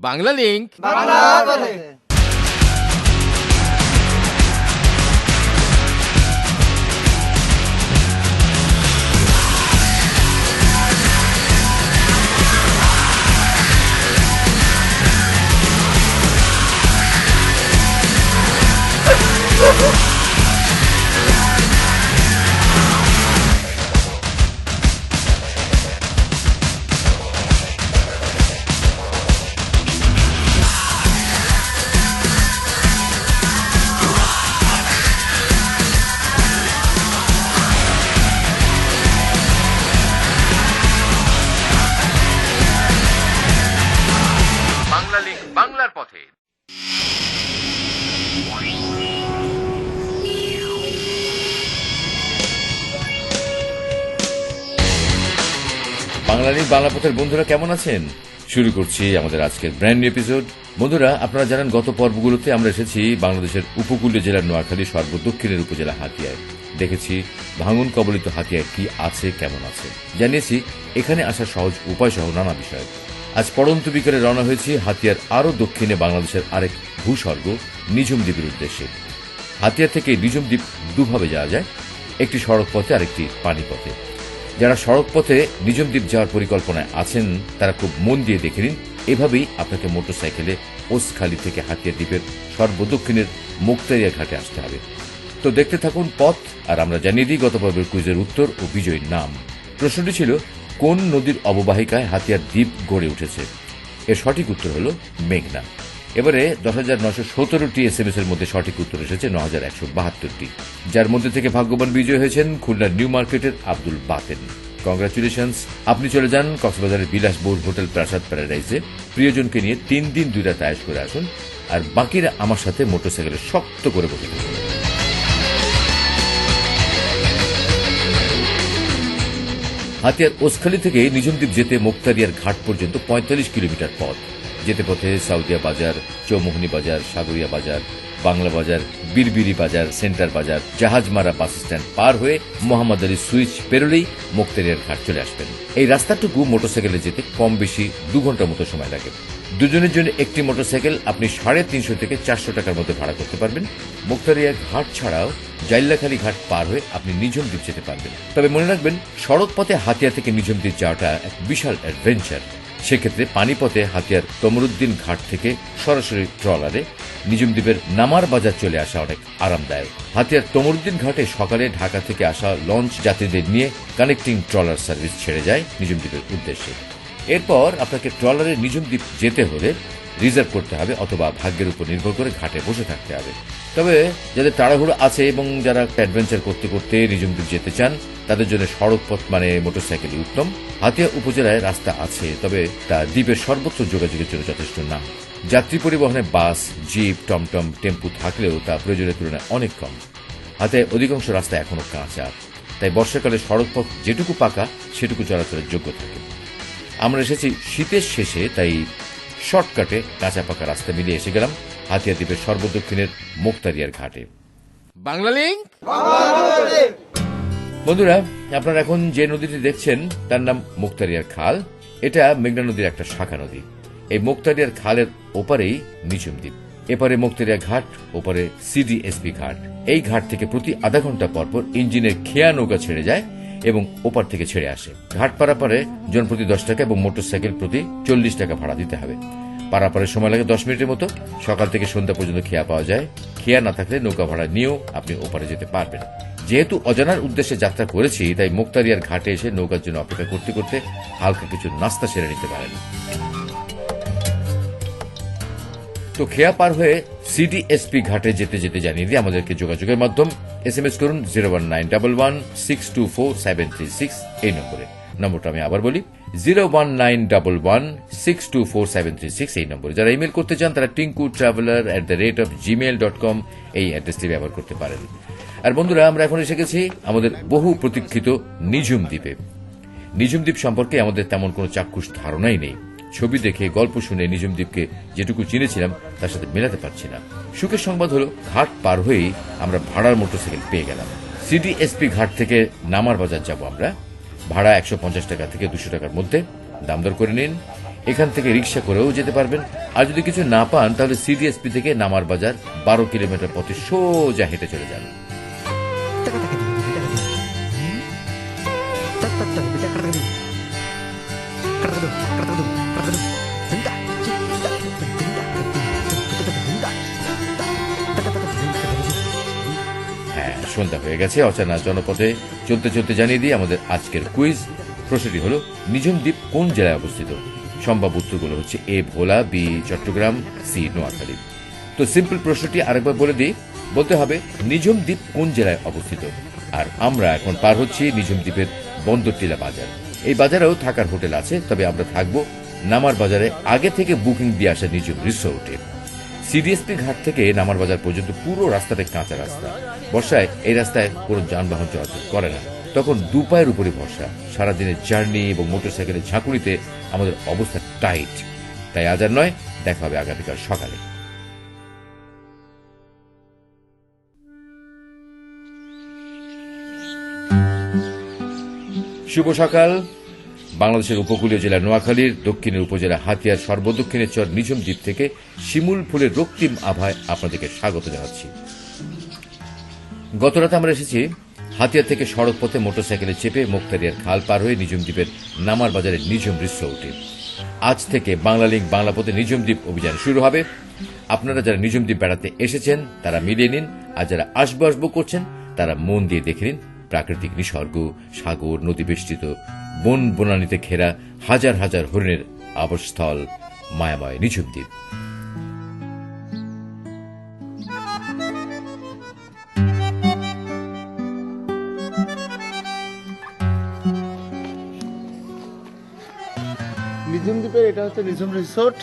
Bangla link Bangla বাংলালির বাংলা পথের বন্ধুরা কেমন আছেন? শুরু করছি আমাদের আজকের ব্র্যান্ড এপিসোড বন্ধুরা, আপনারা জানেন গত পর্বগুলোতে আমরা এসেছি বাংলাদেশের উপকূলীয় জেলার নোয়াখালী সর্বদক্ষিণের উপজেলা হাতিয়ায়। দেখেছি ভাঙন কবলিত হাতিয়ায় কি আছে, কেমন আছে। জানিয়েছি এখানে আসার সহজ উপায় সহ নানা বিষয়। আজ পড়ন্ত বিকেলে রওনা হয়েছি হাতিয়ার আরও দক্ষিণে বাংলাদেশের আরেক ভূস্বর্গ নিঝুম দ্বীপের উদ্দেশ্যে। হাতিয়া থেকে নিঝুম দ্বীপ দুভাবে যাওয়া যায়, একটি সড়ক পথে আরেকটি পানি পথে যারা সড়ক পথে নিজম দ্বীপ যাওয়ার পরিকল্পনায় আছেন, তারা খুব মন দিয়ে দেখে নিন। এভাবেই আপনাকে মোটরসাইকেলে ওসখালি থেকে হাতিয়া দ্বীপের সর্বদক্ষিণের মুক্তারিয়া ঘাটে আসতে হবে। তো দেখতে থাকুন পথ, আর আমরা জানিয়ে দিই গত পর্বের কুইজের উত্তর ও বিজয়ীর নাম। প্রশ্নটি ছিল, কোন নদীর অববাহিকায় হাতিয়ার দ্বীপ গড়ে উঠেছে? এর সঠিক উত্তর হল মেঘনা। এবারে দশ হাজার নশো সতেরোটি এস এম এস এর মধ্যে সঠিক উত্তর এসেছে ন হাজার একশো বাহাত্তরটি, যার মধ্যে থেকে ভাগ্যবান বিজয় হয়েছেন খুলনার নিউ মার্কেটের আব্দুল বাতেন। কংগ্রাচুলেশনস আপনি চলে যান কক্সবাজারের বিলাসবহুল হোটেল প্রাসাদ প্যারাডাইজে প্রিয়জনকে নিয়ে তিন দিন দুই রাত আয়াস করে আসুন, আর বাকিরা আমার সাথে মোটরসাইকেলে শক্ত করে বসে থাকুন। হাতিয়ার ওসখালি থেকে নিজমদ্বীপ যেতে মুক্তারিয়ার ঘাট পর্যন্ত পঁয়তাল্লিশ কিলোমিটার পথ। যেতে পথে সাউদিয়া বাজার, চৌমোহনী বাজার, সাগরিয়া বাজার, বাংলা বাজার, বীরবিরি বাজার, সেন্টার বাজার জাহাজমারা বাস স্ট্যান্ড পার হয়ে মোহাম্মদ আলী সুইচ পেরোলেই মুক্তারিয়ার ঘাট চলে আসবেন। এই রাস্তাটুকু মোটরসাইকেলে যেতে কম বেশি দু ঘণ্টার মতো সময় লাগে। দুজনের জন্য একটি মোটরসাইকেল আপনি সাড়ে তিনশো থেকে চারশো টাকার মধ্যে ভাড়া করতে পারবেন। মুক্তারিয়া ঘাট ছাড়াও জাইল্লাখালী ঘাট পার হয়ে আপনি নিঝুম দ্বীপ যেতে পারবেন। তবে মনে রাখবেন সড়ক পথে হাতিয়া থেকে নিঝুম দ্বীপ যাওয়াটা এক বিশাল অ্যাডভেঞ্চার সেক্ষেত্রে পানিপথে হাতিয়ার তমরুদ্দিন ঘাট থেকে সরাসরি ট্রলারে নিঝুম দ্বীপের নামার বাজার চলে আসা অনেক আরামদায়ক। হাতিয়ার তমরুদ্দিন ঘাটে সকালে ঢাকা থেকে আসা লঞ্চ যাত্রীদের নিয়ে কানেক্টিং ট্রলার সার্ভিস ছেড়ে যায় নিঝুম দ্বীপের উদ্দেশ্যে। এরপর আপনাকে ট্রলারে নিঝুম দ্বীপ যেতে হলে রিজার্ভ করতে হবে অথবা ভাগ্যের উপর নির্ভর করে ঘাটে বসে থাকতে হবে। তবে যাদের তাড়াহুড়ো আছে এবং যারা অ্যাডভেঞ্চার করতে করতে নিজম দ্বীপ যেতে চান, তাদের জন্য সড়ক পথ মানে মোটরসাইকেলই উত্তম। হাতিয়া উপজেলায় রাস্তা আছে, তবে তা দ্বীপের সর্বত্র যোগাযোগের জন্য যথেষ্ট না। যাত্রী পরিবহনে বাস, জিপ, টমটম, টেম্পু থাকলেও তা প্রয়োজনের তুলনায় অনেক কম। হাতে অধিকাংশ রাস্তা এখনও কাঁচা। তাই বর্ষাকালে সড়ক পথ যেটুকু পাকা, সেটুকু চলাচলের যোগ্য থাকে। আমরা এসেছি শীতের শেষে, তাই শর্টকাটে কাঁচা পাকা রাস্তা মিলিয়ে এসে গেলাম। হাতিয়া দ্বীপের সর্বদক্ষিণের মুক্তারিয়ার ঘাটে। বাংলা লিঙ্ক বন্ধুরা আপনারা এখন যে নদীটি দেখছেন তার নাম মুক্তারিয়ার খাল। এটা মেঘনা নদীর একটা শাখা নদী। এই মুক্তারিয়ার খালের ওপারেই নিচুম দ্বীপ। এপারে মুক্তারিয়া ঘাট ওপারে সিডিএসপি ঘাট। এই ঘাট থেকে প্রতি আধা ঘণ্টা পরপর ইঞ্জিনের খেয়া নৌকা ছেড়ে যায় এবং ওপার থেকে ছেড়ে আসে। ঘাট পারাপারে জন প্রতি দশ টাকা এবং মোটরসাইকেল প্রতি চল্লিশ টাকা ভাড়া দিতে হবে। পারাপারের সময় লাগে দশ মিনিটের মতো। সকাল থেকে সন্ধ্যা পর্যন্ত খেয়া পাওয়া যায়। খেয়া না থাকলে নৌকা ভাড়া নিয়েও আপনি ওপারে যেতে পারবেন। যেহেতু অজানার উদ্দেশ্যে যাত্রা করেছি, তাই মুক্তারিয়ার ঘাটে এসে নৌকার জন্য অপেক্ষা করতে করতে হালকা কিছু নাস্তা সেরে নিতে পারেন। তো খেয়া পার হয়ে সিডিএসপি ঘাটে যেতে যেতে জানিয়ে দিয়ে আমাদেরকে যোগাযোগের মাধ্যম। এস এম এস করুন zero one nine double one six two four seven three six এই নম্বরে। নম্বরটা আমি আবার বলি zero one nine double one six two four seven three six এই নম্বরে। যারা ইমেল করতে চান, তারা Tinku traveller at the rate of Gmail dot com এই অ্যাড্রেসটি ব্যবহার করতে পারেন। আর বন্ধুরা, আমরা এখন এসে গেছি আমাদের বহু প্রতীক্ষিত নিঝুম দ্বীপে। নিঝুম দ্বীপ সম্পর্কে আমাদের তেমন কোনো চাক্ষুষ ধারণাই নেই। ছবি দেখে, গল্প শুনে নিঝুম দ্বীপকে যেটুকু চিনেছিলাম, তার সাথে মেলাতে পারছি না। সুখের সংবাদ হলো, ঘাট পার হয়েই আমরা ভাড়ার মোটরসাইকেল পেয়ে গেলাম। সিডিএসপি ঘাট থেকে নামার বাজার যাব আমরা। ভাড়া একশো পঞ্চাশ টাকা থেকে দুশো টাকার মধ্যে। দাম দর করে নিন। এখান থেকে রিক্সা করেও যেতে পারবেন। আর যদি কিছু না পান, তাহলে সিডিএসপি থেকে নামার বাজার বারো কিলোমিটার পথে সোজা হেঁটে চলে যান। সন্ধ্যা হয়ে গেছে, অচানা জনপথে চলতে চলতে জানিয়ে দিই, আমাদের আজকের কুইজ প্রশ্নটি হলো, নিঝুম দ্বীপ কোন জেলায় অবস্থিত? সম্ভাব্য উত্তরগুলো হচ্ছে A, Bhola, B, Chattogram, C, Noakhali. তো সিম্পল প্রশ্নটি আরেকবার বলে দিই, বলতে হবে, নিঝুম দ্বীপ কোন জেলায় অবস্থিত? আর আমরা এখন পার হচ্ছি নিঝুম দ্বীপের বন্দর টিলা বাজার। এই বাজারেও থাকার হোটেল আছে, তবে আমরা থাকব নামার বাজারে, আগে থেকে বুকিং দিয়ে আসা নিঝুম রিসোর্টে। সিডিএসপি ঘাট থেকে নামার বাজার পর্যন্ত পুরো রাস্তাটা কাঁচা রাস্তা। বর্ষায় এই রাস্তায় কোনো যানবাহন চলাচল করে না। তখন দুপায়ের উপরে ভরসা। সারাদিনের জার্নি এবং মোটরসাইকেলের ঝাঁকুনিতে আমাদের অবস্থা টাইট। তাই আজ আর নয়, দেখা হবে আগামীকাল সকালে। শুভ সকাল। বাংলাদেশের উপকূলীয় জেলা নোয়াখালীর, দক্ষিণের উপজেলা হাতিয়ার সর্বদক্ষিণের চর নিঝুম দ্বীপ থেকে শিমুল ফুলের রক্তিম আভায় আপনাদেরকে স্বাগত জানাচ্ছি। গতরাতে আমরা এসেছি হাতিয়ার থেকে সড়ক পথে মোটরসাইকেলে চেপে মুক্তারিয়ার খাল পার হয়ে নিঝুম দ্বীপের নামার বাজারের নিঝুম রিসোর্টে আজ থেকে বাংলা লিঙ্ক বাংলা পথে নিঝুম দ্বীপ অভিযান শুরু হবে। আপনারা যারা নিঝুম দ্বীপ বেড়াতে এসেছেন, তারা মিলিয়ে নিন। আর যারা আসব আসব করছেন, তারা মন দিয়ে দেখে নিন। প্রাকৃতিক নিসর্গ, সাগর নদী বেষ্টিত বন বনানীতে ঘেরা হাজার হাজার হরিণের আবাসস্থল মায়াময় নিঝুম দ্বীপ। দ্বীপের এটা হচ্ছে নিঝুম রিসোর্ট।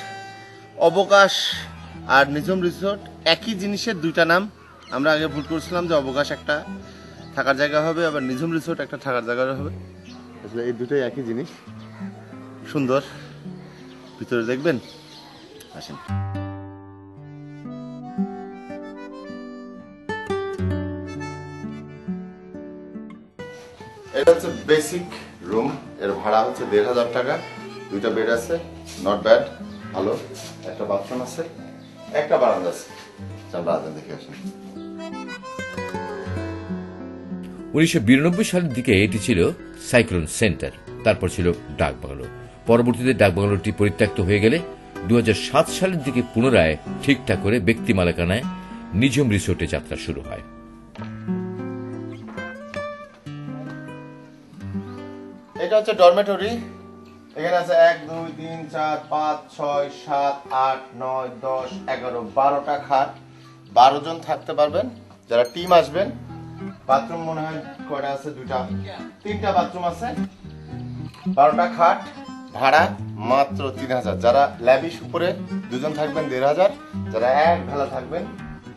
অবকাশ আর নিঝুম রিসোর্ট একই জিনিসের দুইটা নাম। আমরা আগে ভুল করছিলাম যে অবকাশ একটা। থাকার জায়গা হবে, আবার নিঝুম রিসোর্ট একটা থাকার জায়গা হবে। আসলে এই দুটোই একই জিনিস। সুন্দর। ভিতরে দেখবেন? আসেন। এটা হচ্ছে বেসিক রুম এর ভাড়া হচ্ছে দেড় হাজার টাকা। দুইটা বেড আছে নট ব্যাড ভালো। একটা বাথরুম আছে, একটা বারান্দা আছে। চল বারান্দা দেখে আসেন উনিশশো বিরানব্বই সালের দিকে এটি ছিল সাইক্লোন সেন্টার। তারপর ছিল ডাকবাংলো পরবর্তীতে ডাকবাংলোটি পরিত্যক্ত হয়ে গেলে দু হাজার সাত সালের দিকে পুনরায় ঠিকঠাক করে ব্যক্তি মালিকানায় নিঝুম রিসোর্টে যাত্রা শুরু হয়। এটা হচ্ছে ডরমেটরি। এখানে আছে এক, দুই, তিন, চার, পাঁচ, ছয়, সাত, আট, নয়, দশ, এগারো, বারোটা খাট। বারো জন থাকতে পারবেন। যারা টিম আসবেন বাথরুম মনে হয় কয়টা আছে? দুইটা। তিনটা বাথরুম আছে। বারোটা খাট ভাড়া মাত্র তিন হাজার। যারা ল্যাবিশ উপরে দুজন থাকবেন দেড় হাজার। যারা এক ভেলা থাকবেন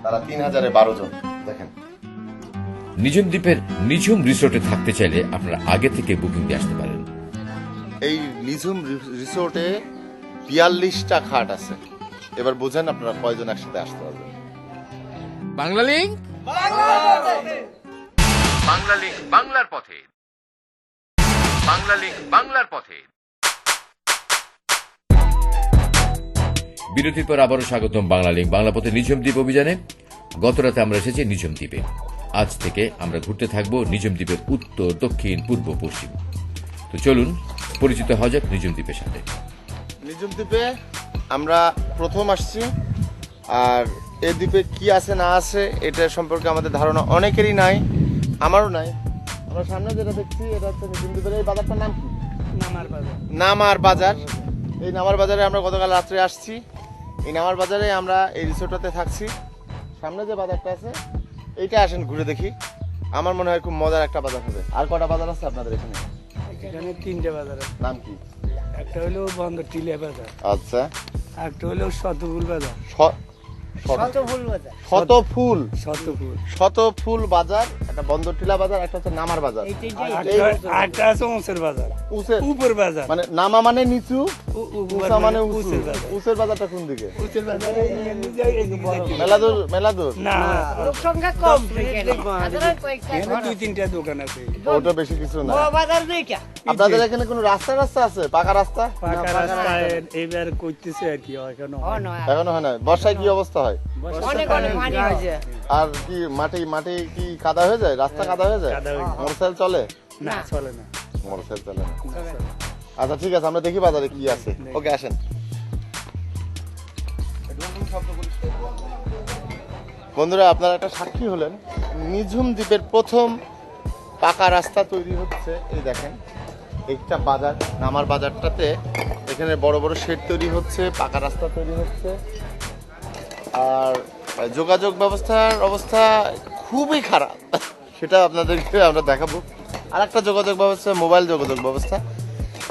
তারা তিন হাজারে বারো জন। দেখেন। নিঝুম দ্বীপের নিঝুম রিসোর্টে থাকতে চাইলে আপনারা আগে থেকে বুকিং দিয়ে আসতে পারেন। এই নিঝুম রিসোর্টে বিয়াল্লিশটা খাট আছে। এবার বোঝেন আপনারা কয়জন একসাথে আসতে পারবেন। বাংলা লিঙ্ক বাংলা লিঙ্ক বাংলার পথে। বাংলা লিঙ্ক বাংলার পথে। বিরতির পর আবারও স্বাগতম বাংলা লিঙ্ক বাংলা পথে নিঝুম দ্বীপ অভিযানে। গতরাতে আমরা এসেছি নিঝুম দ্বীপে। আজ থেকে আমরা ঘুরতে থাকব নিঝুম দ্বীপের উত্তর দক্ষিণ পূর্ব পশ্চিম। তো চলুন পরিচিত হওয়া যাক নিঝুম দ্বীপের সাথে। নিঝুম দ্বীপে আমরা প্রথম আসছি। আর এ দ্বীপে কি আছে না আছে এটা সম্পর্কে আমাদের ধারণা অনেকেরই নাই। আমারও নাই। আমরা সামনে যেটা দেখছি এটা হচ্ছে দ্বীপের এই বাজারটার নাম কি? নামার বাজার। এই নামার বাজারে আমরা গতকাল রাত্রে আসছি। এই নামার বাজারে আমরা এই রিসোর্টটাতে থাকছি। সামনে যে বাজারটা আছে এইটা আসেন ঘুরে দেখি। আমার মনে হয় খুব মজার একটা বাজার হবে। আর কটা বাজার আছে আপনাদের এখানে? এখানে তিনটে বাজার আছে। নাম কি? একটা হলো বন্দর টিলিয়া বাজার। আচ্ছা। একটা হলো শতপুর বাজার। শত ফুল শত ফুল। বাজার একটা বন্দরটিলা বাজার একটা হচ্ছে নামার বাজার। আটটা আছে উঁচের বাজার। উপর বাজার। মানে নামা মানে নিচু উ- মানে উঁচের বাজারটা কোন দিকে? উঁচের বাজার এই- এই- এই- এই বড়। মেলাদুর মেলাদুর? না। সংখ্যা কম এখানে দুই তিনটা দোকান আছে। ওটা বেশি কিছু না। বাজার দুইটা। আপনাদের এখানে কোনো রাস্তা রাস্তা আছে? পাকা রাস্তা? পাকা এবার করতেছে আর কি এখনও এখনও হয় না। বর্ষায় কি অবস্থা হয়? অনেক অনেক পানি হয়েছে। আর কি মাটি মাটি কি কাদা হয়ে যায়? রাস্তা কাদা হয়ে যায়? কাদা হয়ে যায়। মোটরসাইকেল চলে? না চলে না। মোটরসাইকেল চলে না। আচ্ছা ঠিক আছে আমরা দেখি বাজারে কি আছে। ওকে আসেন। বন্ধুরা আপনারা একটা সাক্ষী হলেন। নিঝুম দ্বীপের প্রথম পাকা রাস্তা তৈরি হচ্ছে। এই দেখেন একটা বাজার নামার বাজারটাতে এখানে বড় বড় শেড তৈরি হচ্ছে পাকা রাস্তা তৈরি হচ্ছে। আর যোগাযোগ ব্যবস্থার অবস্থা খুবই খারাপ। সেটা আপনাদেরকে আমরা দেখাবো। আর একটা যোগাযোগ ব্যবস্থা, মোবাইল যোগাযোগ ব্যবস্থা।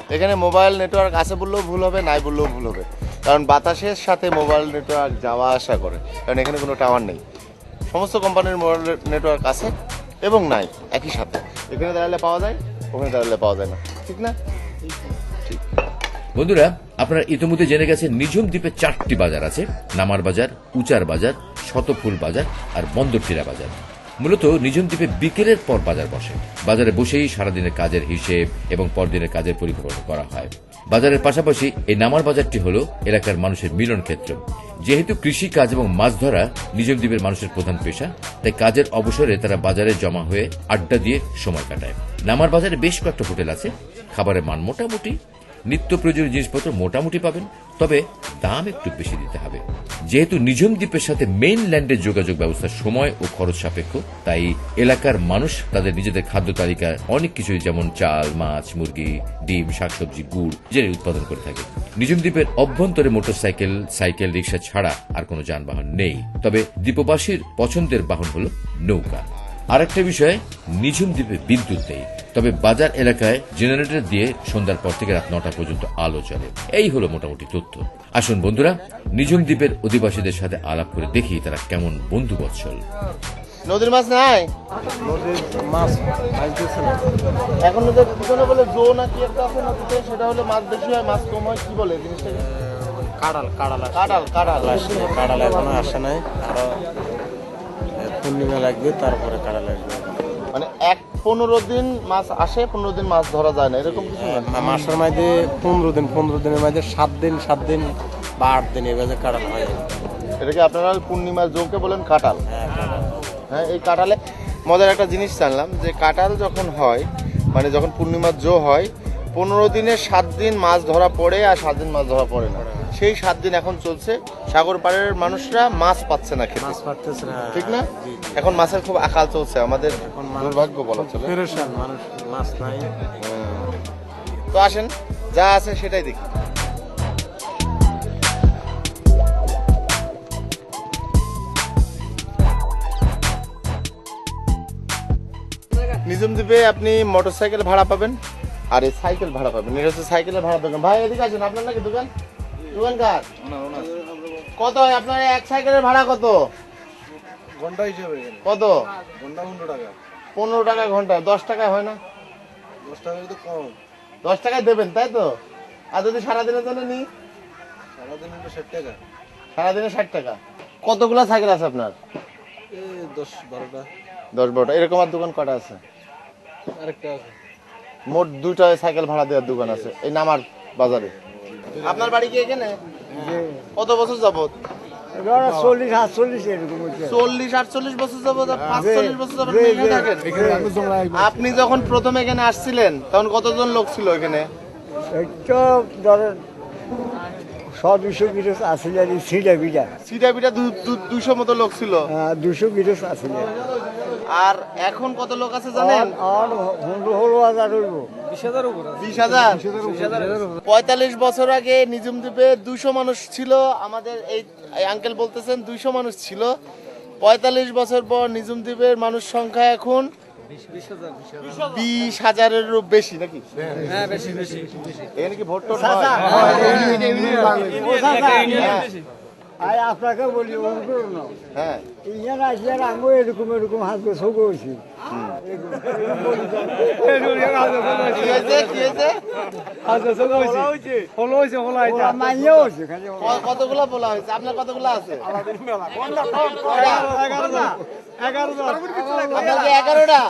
এখানে মোবাইল নেটওয়ার্ক আছে বললেও ভুল হবে, নাই বললেও ভুল হবে। কারণ বাতাসের সাথে মোবাইল নেটওয়ার্ক যাওয়া আসা করে। কারণ এখানে কোনো টাওয়ার নেই। সমস্ত কোম্পানির মোবাইল নেটওয়ার্ক আছে এবং নাই, একই সাথে। এখানে দাঁড়ালে পাওয়া যায়, ওখানে দাঁড়ালে পাওয়া যায় না। ঠিক না? ঠিক বন্ধুরা আপনারা ইতিমধ্যে জেনে গেছেন নিঝুম দ্বীপে চারটি বাজার আছে। নামার বাজার, উচার বাজার, শতফুল বাজার আর বন্দরটিরা বাজার। মূলত নিঝুম দ্বীপে বিকেলের পর বাজার বসে। বাজারে বসেই সারাদিনের কাজের হিসেব এবং পরদিনের কাজের পরিকল্পনা করা হয়। বাজারের পাশাপাশি এই নামার বাজারটি হল এলাকার মানুষের মিলন ক্ষেত্র। যেহেতু কৃষি কাজ এবং মাছ ধরা নিঝুম দ্বীপের মানুষের প্রধান পেশা, তাই কাজের অবসরে তারা বাজারে জমা হয়ে আড্ডা দিয়ে সময় কাটায়। নামার বাজারে বেশ কয়েকটা হোটেল আছে। খাবারের মান মোটামুটি নিত্য প্রয়োজনীয় জিনিসপত্র মোটামুটি পাবেন, তবে দাম একটু বেশি দিতে হবে। যেহেতু নিঝুম দ্বীপের সাথে মেইন ল্যান্ডের যোগাযোগ ব্যবস্থা সময় ও খরচ সাপেক্ষ, তাই এলাকার মানুষ তাদের নিজেদের খাদ্য তালিকায় অনেক কিছুই যেমন চাল, মাছ, মুরগি, ডিম, শাকসবজি, গুড় জেনে উৎপাদন করে থাকে। নিঝুম দ্বীপের অভ্যন্তরে মোটরসাইকেল, সাইকেল, রিক্সা ছাড়া আর কোনো যানবাহন নেই। তবে দ্বীপবাসীর পছন্দের বাহন হল নৌকা। আরেকটা বিষয়, নিঝুম দ্বীপে বিদ্যুৎ নেই। তবে বাজার এলাকায় জেনারেটর দিয়ে সন্ধ্যার পর থেকে রাত নটা পর্যন্ত আলো চলে এই হলো মোটামুটি তথ্য। আসুন বন্ধুরা নিঝুম দ্বীপের অধিবাসীদের সাথে আলাপ করে দেখি তারা কেমন বন্ধু বৎসল নদীর মাছ নাই? নদীর মাছ আসতেছে না। এখন ওদের পিছনে বলে জো না কি একটা আছে নদীতে সেটা হলে মাছ বেশি হয় মাছ কম হয় কি বলে জিনিসটাকে? কাড়াল কাড়াল আসছে। কাঁঠাল কাঁঠাল আসছে কাড়াল এখনও আসে নাই। আরও পূর্ণিমা লাগবে তারপরে কাড়াল আসবে। মানে এক পনেরো দিন মাছ আসে পনেরো দিন মাছ ধরা যায় না এরকম কিছু না? মাসের মাঝে পনেরো দিন পনেরো দিনের মাঝে সাত দিন সাত দিন বা আট দিন এভাবে কাড়াল হয়। এটাকে আপনারা পূর্ণিমার জোকে বলেন কাঁঠাল? হ্যাঁ হ্যাঁ এই কাঁঠালে মজার একটা জিনিস জানলাম যে কাঁঠাল যখন হয় মানে যখন পূর্ণিমার জো হয় পনেরো দিনে সাত দিন মাছ ধরা পড়ে আর সাত দিন মাছ ধরা পড়ে না। সেই সাত দিন এখন চলছে। সাগর পাড়ের মানুষরা মাছ পাচ্ছে না খেতে। মাছ পারতেছে না। ঠিক না। এখন মাছের খুব আকাল চলছে। আমাদের দুর্ভাগ্য বলা চলে। মানুষ মাছ নাই। তো আসেন যা আছে সেটাই দেখি। নিজম দ্বীপে আপনি মোটরসাইকেল ভাড়া পাবেন আর এই সাইকেল ভাড়া পাবেন। এটা হচ্ছে সাইকেলের ভাড়া দোকান। ভাই এদিকে আসেন আপনার নাকি দোকান? কত হয়? আপনার এক সাইকেলের ভাড়া কত? ঘণ্টা হিসেবে কত? ঘণ্টা পনেরো টাকা। পনেরো টাকা ঘণ্টা। দশ টাকায় হয় না? দশ টাকা তো কম। দশ টাকায় দেবেন তাই তো? আর যদি সারাদিনের জন্য নিই? সারাদিন ষাট টাকা। সারাদিনে ষাট টাকা। কতগুলো সাইকেল আছে আপনার? এই দশ বারোটা। দশ বারোটা। এরকম আর দোকান কটা আছে? আরেকটা আছে। মোট দুইটা সাইকেল ভাড়া দেওয়ার দোকান আছে। এই নামার বাজারে। আপনার বাড়ি কি এখানে? কত বছর যাবত চল্লিশ আটচল্লিশ এরকম চল্লিশ আটচল্লিশ বছর যাবত পাঁচচল্লিশ বছর যাবত থাকেন? আপনি যখন প্রথম এখানে আসছিলেন তখন কতজন লোক ছিল এখানে? ধরেন দুশো গিরস আর মতো লোক ছিল। দুশো গিরস আসিল আর এখন কত লোক আছে জানেন? আর পনেরো ষোলো হাজার হইব। বিশ হাজার পঁয়তাল্লিশ বছর আগে নিজুম দ্বীপে দুইশো মানুষ ছিল আমাদের এই আঙ্কেল বলতেছেন দুইশো মানুষ ছিল পঁয়তাল্লিশ বছর পর নিজুম দ্বীপের মানুষ সংখ্যা এখন বিশ হাজারেরও বেশি নাকি হ্যাঁ বেশি বেশি এখানে কি ভোট টোট হয়? হ্যাঁ। আর আপনাকে বলি অনুকরণ হ্যাঁ। ইয়ার আসলে আঙ্গো এরকম এরকম হাত করে শোক হয়েছি কি হয়েছে কি হয়েছে মাইয়া হয়েছে খালি ক- কতগুলা বলা হয়েছে আপনার কতগুলা আছে এগারোটা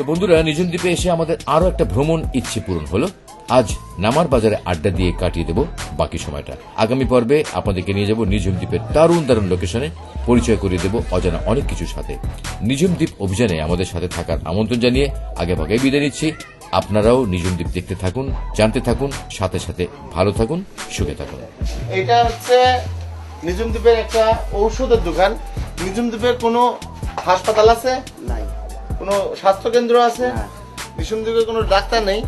তো বন্ধুরা নিঝুম দ্বীপে এসে আমাদের আরও একটা ভ্রমণ ইচ্ছে পূরণ হলো। আজ নামার বাজারে আড্ডা দিয়ে কাটিয়ে দেব বাকি সময়টা। আগামী পর্বে আপনাদেরকে নিয়ে যাব নিঝুম দ্বীপের দারুণ দারুণ লোকেশনে। পরিচয় করিয়ে দেব অজানা অনেক কিছুর সাথে। নিঝুম দ্বীপ অভিযানে আমাদের সাথে থাকার আমন্ত্রণ জানিয়ে আগে ভাগে বিদায় নিচ্ছি। আপনারাও নিঝুম দ্বীপ দেখতে থাকুন জানতে থাকুন সাথে সাথে ভালো থাকুন সুখে থাকুন। এটা হচ্ছে নিজুম দ্বীপের একটা ঔষধের দোকান। নিজুম দ্বীপের কোনো হাসপাতাল আছে? নাই। কোনো স্বাস্থ্য কেন্দ্র আছে? নিজুম দ্বীপে কোনো ডাক্তার নেই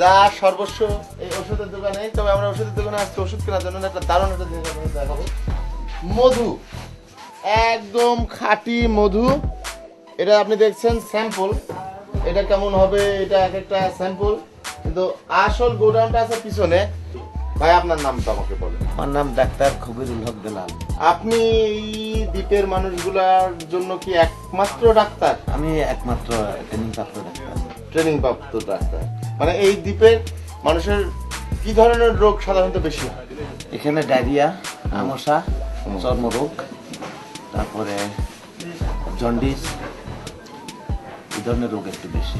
যা সর্বস্ব এই ওষুধের দোকানে তবে আমরা ওষুধের দোকানে আজকে ওষুধ কেনার জন্য একটা দারুণ একটা জিনিস আপনাদের দেখাবো। মধু একদম খাঁটি মধু। এটা আপনি দেখছেন স্যাম্পল। এটা কেমন হবে? এটা এক একটা স্যাম্পল। কিন্তু আসল গোডাউনটা আছে পিছনে। ভাই আপনার নামটা আমাকে বলেন। আমার নাম ডাক্তার খবিরুল হক বেলাল আপনি এই দ্বীপের মানুষগুলার জন্য কি একমাত্র ডাক্তার? আমি একমাত্র ট্রেনিং প্রাপ্ত ডাক্তার। ট্রেনিং প্রাপ্ত ডাক্তার। মানে এই দ্বীপের মানুষের কি ধরনের রোগ সাধারণত বেশি হয়? এখানে ডায়রিয়া আমশা চর্মরোগ তারপরে জন্ডিস এই ধরনের রোগ একটু বেশি।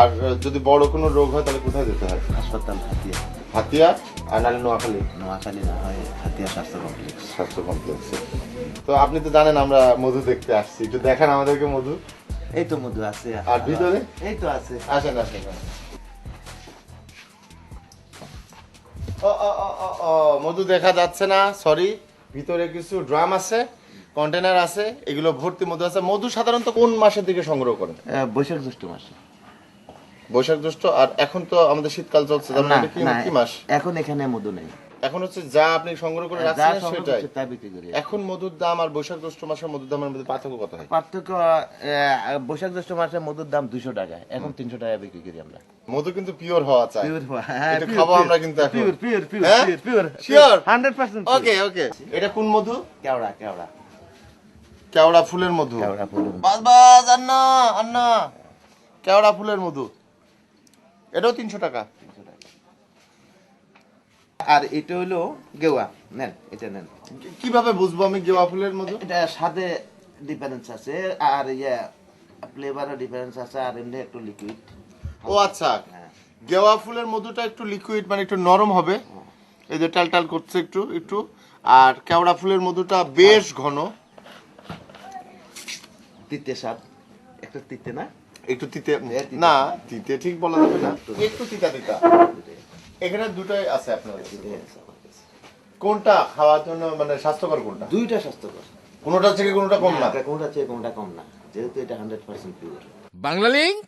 আর যদি বড় কোনো রোগ হয় তাহলে কোথায় যেতে হয়? হাসপাতাল হাতিয়া। হাতিয়া? নোয়াখালী? নোয়াখালী না হয় হাতিয়া স্বাস্থ্য কমপ্লেক্স। স্বাস্থ্য কমপ্লেক্সে তো আপনি তো জানেন আমরা মধু দেখতে আসছি। একটু দেখান আমাদেরকে মধু। এই তো মধু আছে আর ভিতরে? এই তো আছে। আসেন আসেন ও, ও, ও, ও, মধু দেখা যাচ্ছে না সরি ভিতরে কিছু ড্রাম আছে কন্টেনার আছে এগুলো ভর্তি মধু আছে। মধু সাধারণত কোন মাসের দিকে সংগ্রহ করেন? বৈশাখ জ্যৈষ্ঠ মাসে। বৈশাখ জ্যৈষ্ঠ আর এখন তো আমাদের শীতকাল চলছে তার মানে কি কি মাস? এখন এখানে মধু নেই। এখন হচ্ছে যা আপনি সংগ্রহ করে রাখছেন সেটাই। এখন মধুর দাম আর বৈশাখ জ্যৈষ্ঠ মাসের মধুর দামের মধ্যে পার্থক্য কত হয়? পার্থক্য বৈশাখ জ্যৈষ্ঠ মাসে মধুর দাম দুশো টাকা এখন তিনশো টাকা বিক্রি করি আমরা। মধু কিন্তু পিওর হওয়া চাই। পিওর হ্যাঁ এটা খাব আমরা কিন্তু এখন। Pure pure pure? Pure? Hundred percent okay okay এটা কোন মধু? কেওড়া কেওড়া। কেওড়া ফুলের মধু। কেওড়া ফুল বাস বাস আন্না আন্না। কেওড়া ফুলের মধু। এটাও তিনশো টাকা। আর এটা হলো গেওয়া। নেন এটা নেন। কীভাবে বুঝব আমি গেওয়া ফুলের মধু? এটা স্বাদে ডিফারেন্স আছে আর ইয়ে ফ্লেভারও ডিফারেন্স আছে আর এমনি একটু লিকুইড ও আচ্ছা। হ্যাঁ। গেওয়া ফুলের মধুটা একটু লিকুইড মানে একটু নরম হবে। এই যে টাল টাল করছে একটু একটু। আর কেওড়া ফুলের মধুটা বেশ ঘন। তিতে স্বাদ। একটু তিতে না? একটু তিতে না তিতে ঠিক বলা যাবে না। একটু তিতা তিতা। এখানে দুটোই আছে আপনার। কোনটা খাওয়ার জন্য মানে স্বাস্থ্যকর কোনটা? দুইটা স্বাস্থ্যকর। কোনটা থেকে কোনটা কম না? কোনটা থেকে কোনটা কম না। যেহেতু এটা hundred percent pure Bangla link